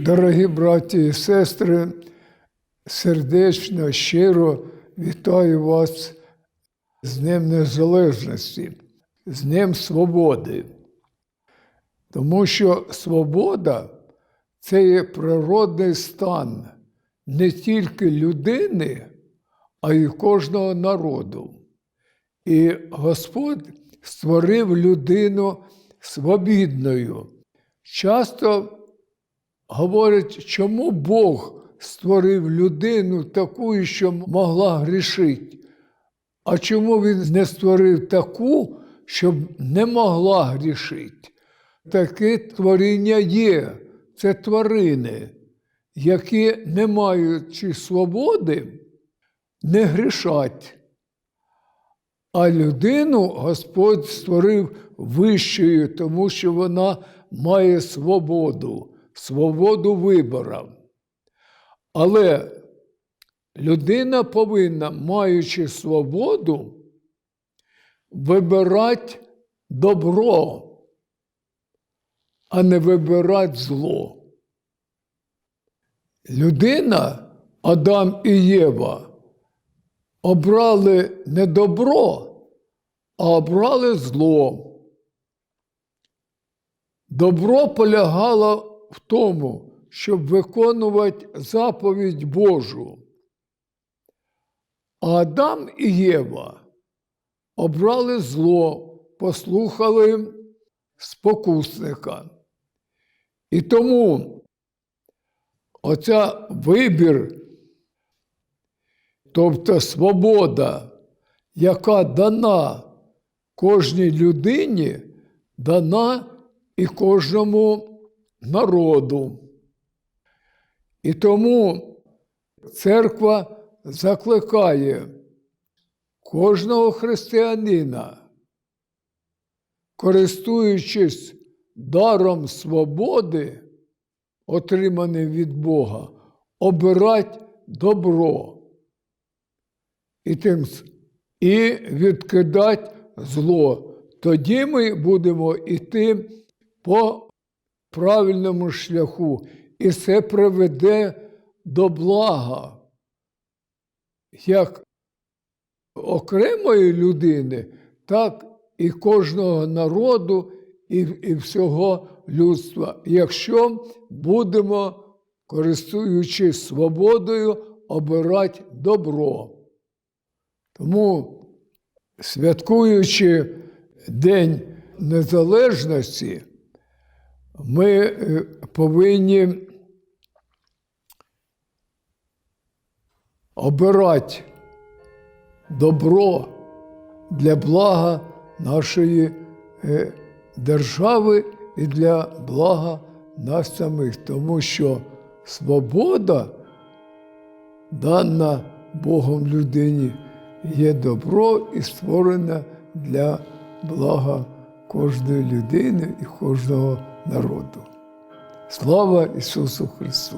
Дорогі браті і сестри, сердечно, щиро вітаю вас з Днем Незалежності, з Днем Свободи. Тому що свобода це є природний стан не тільки людини, а й кожного народу. І Господь створив людину свобідною. Часто говорять, чому Бог створив людину таку, що могла грішити, а чому він не створив таку, щоб не могла грішити? Таке творіння є, це тварини, які, не маючи свободи, не грішать. А людину Господь створив вищою, тому що вона має свободу, свободу вибору. Але людина повинна, маючи свободу, вибирати добро, а не вибирати зло. Людина, Адам і Єва, обрали не добро, а обрали зло. Добро полягало в тому, щоб виконувати заповідь Божу. Адам і Єва обрали зло, послухали спокусника. І тому оця вибір, тобто свобода, яка дана кожній людині, дана і кожному народу. І тому церква закликає кожного християнина, користуючись даром свободи, отриманим від Бога, обирати добро і тим і відкидати зло. Тоді ми будемо йти по правильному шляху, і це приведе до блага як окремої людини, так і кожного народу, і, і всього людства, якщо будемо, користуючись свободою, обирати добро. Тому, святкуючи День Незалежності, ми е, повинні обирати добро для блага нашої е, держави і для блага нас самих, тому що свобода, дана Богом людині, є добро і створена для блага кожної людини і кожного народу. Слава Ісусу Христу!